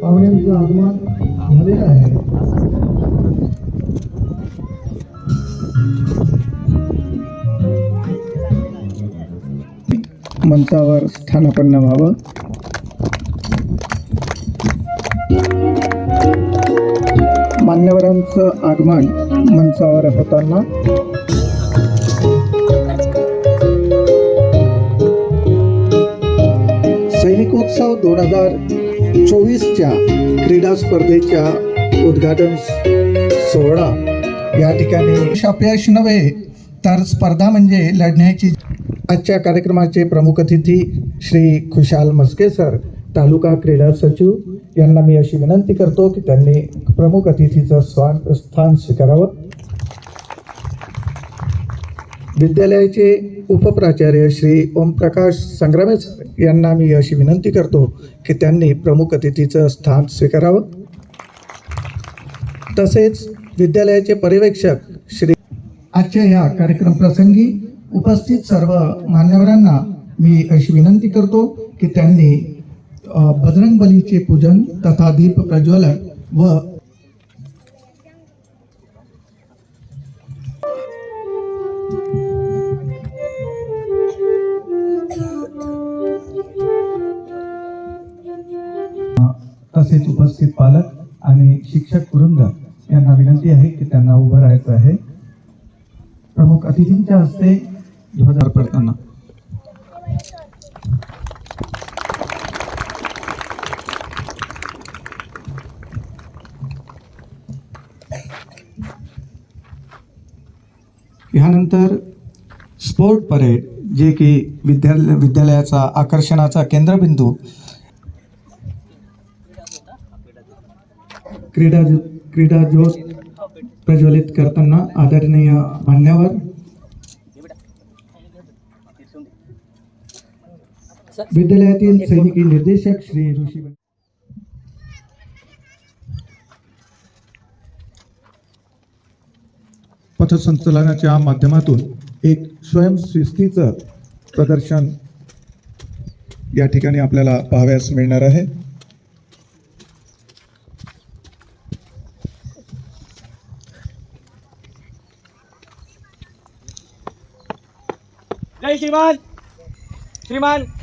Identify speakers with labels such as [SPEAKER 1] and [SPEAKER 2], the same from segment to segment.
[SPEAKER 1] पाहुण्यांचं आगमन झालेलं आहे. मंचावर स्थानापन्न व्हावं मान्यवरांचं आगमन मंचावर होताना. सैनिकोत्सव दोन हजार चोवीसच्या क्रीडा स्पर्धेच्या उद्घाटन सोहळा. या ठिकाणी. अपयश नव्हे तर स्पर्धा म्हणजे लढण्याची आजच्या कार्यक्रमाचे प्रमुख अतिथी श्री खुशाल मस्के सर तालुका क्रीडा सचिव यांना मी अशी विनंती करतो की त्यांनी प्रमुख अतिथीचं स्वान स्थान स्वीकारावं. विद्यालयाचे उपप्राचार्य श्री ओमप्रकाश संग्रामे सर यांना मी अशी विनंती करतो की त्यांनी प्रमुख अतिथीचं स्थान स्वीकारावं. तसेच विद्यालयाचे पर्यवेक्षक श्री आजच्या ह्या कार्यक्रम प्रसंगी उपस्थित सर्व मान्यवरांना मी अशी विनंती करतो की त्यांनी बजरंग बलीचे पूजन तथा दीप प्रज्वलन व तसेच उपस्थित पालक आणि शिक्षक वृंद यांना विनंती आहे की त्यांना उभं राहायचं आहे. प्रमुख अतिथींच्या हस्ते ध्वजार यानंतर स्पोर्ट परेड जे की विद्यालय विद्यालयाचा आकर्षणाचा केंद्रबिंदू. क्रीडा क्रीडा ज्योत प्रज्वलित करताना आदरणीय मान्यवर विद्यालयातील सैनिकी निर्देशक श्री ऋषी पथसंचलनाच्या माध्यमातून एक स्वयंशिस्तीचं प्रदर्शन या ठिकाणी आपल्याला पाहाव्यास मिळणार आहे.
[SPEAKER 2] जय श्रीमान! श्रीमान!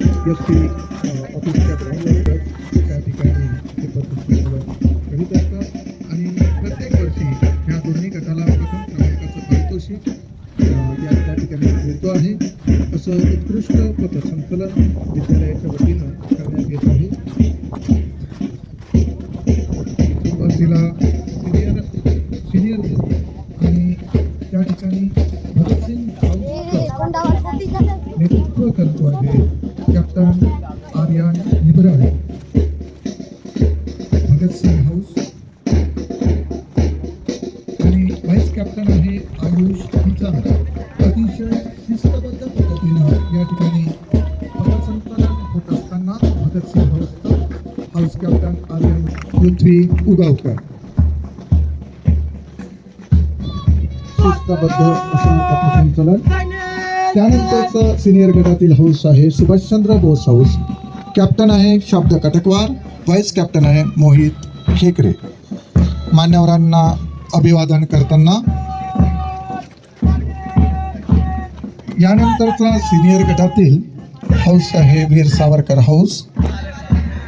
[SPEAKER 1] एस ऑफिसच्या ग्राउंडवर त्या ठिकाणी हे पद्धतीनं करीत करतात. आणि प्रत्येक वर्षी ह्या दोन्ही गटाला प्रथम क्रमांकाचं पारितोषिक या त्या ठिकाणी मिळतो आहे. असं उत्कृष्ट पथसंकलन विद्यालयाच्या वतीनं करण्यात येत आहे. सुरुवातीला कॅप्टन आर्यन निबराळे. भगतसिंग हाऊस. आणि व्हाईस कॅप्टन आहे आयुष हिचा अतिशय शिस्तबद्ध पद्धतीनं या ठिकाणी पथसंचलन होत असताना Bhagat Singh house house captain Aryan Prithvi Ugaonkar. शिस्तबद्ध असं पथसंचलन त्यानंतरचं सिनियर गटातील हाऊस आहे सुभाषचंद्र बोस हाऊस कॅप्टन आहे शब्द कटकवार. व्हाईस कॅप्टन आहे मोहित खेकरे. मान्यवरांना अभिवादन करताना. यानंतरचा सिनियर गटातील हाऊस आहे वीर सावरकर हाऊस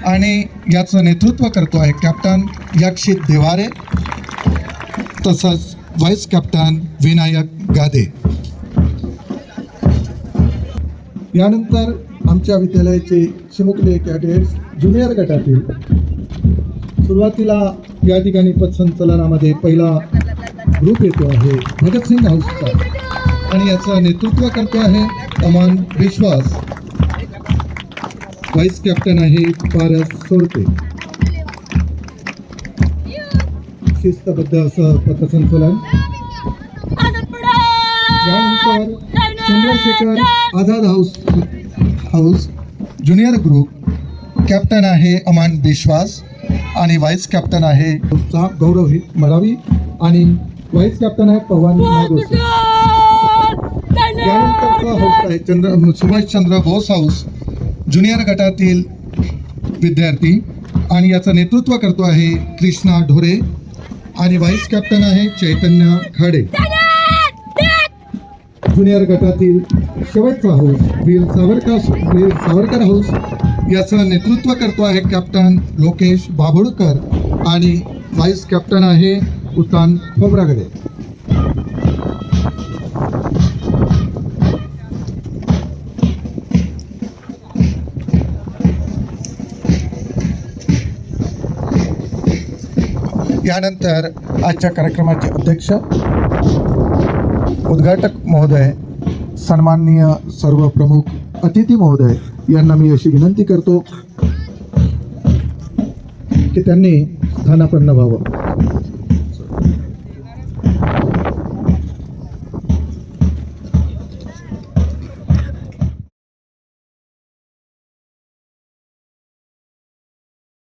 [SPEAKER 1] आणि याचं नेतृत्व करतो आहे कॅप्टन यक्षित देवारे. तसंच व्हाईस कॅप्टन विनायक गादे. यानंतर आमच्या विद्यालयाचे चिमुकले कॅडेट्स ज्युनियर गटातील सुरुवातीला या ठिकाणी पथसंचलनामध्ये पहिला ग्रुप येतो आहे भगतसिंग हाऊसचा. आणि याचं नेतृत्व करतो आहे अमान विश्वास. व्हाईस कॅप्टन आहे पारस सोडते शिस्तबद्ध असं पथसंचलन यानंतर Chandrashekhar Azad house house junior group captain आहे अमान विश्वास आणि व्हाईस कॅप्टन आहे गौरव मरावी आणि व्हाईस कॅप्टन आहे पवन हाऊस आहे चंद्र सुभाषचंद्र बोस हाऊस ज्युनियर गटातील विद्यार्थी आणि याचं नेतृत्व करतो आहे कृष्णा ढोरे आणि व्हाईस कॅप्टन आहे चैतन्य खाडे. ज्युनियर गटातील शेवटचा हाऊस वीर सावरकर वीर सावरकर हाऊस याचं नेतृत्व करतो आहे कॅप्टन लोकेश बाभुळकर आणि व्हाईस कॅप्टन आहे उतान खोबरागडे. यानंतर आजच्या कार्यक्रमाचे अध्यक्ष उद्घाटक महोदय सन्माननीय सर्व प्रमुख अतिथी महोदय यांना मी अशी विनंती करतो की त्यांनी स्थानापन्न व्हावं.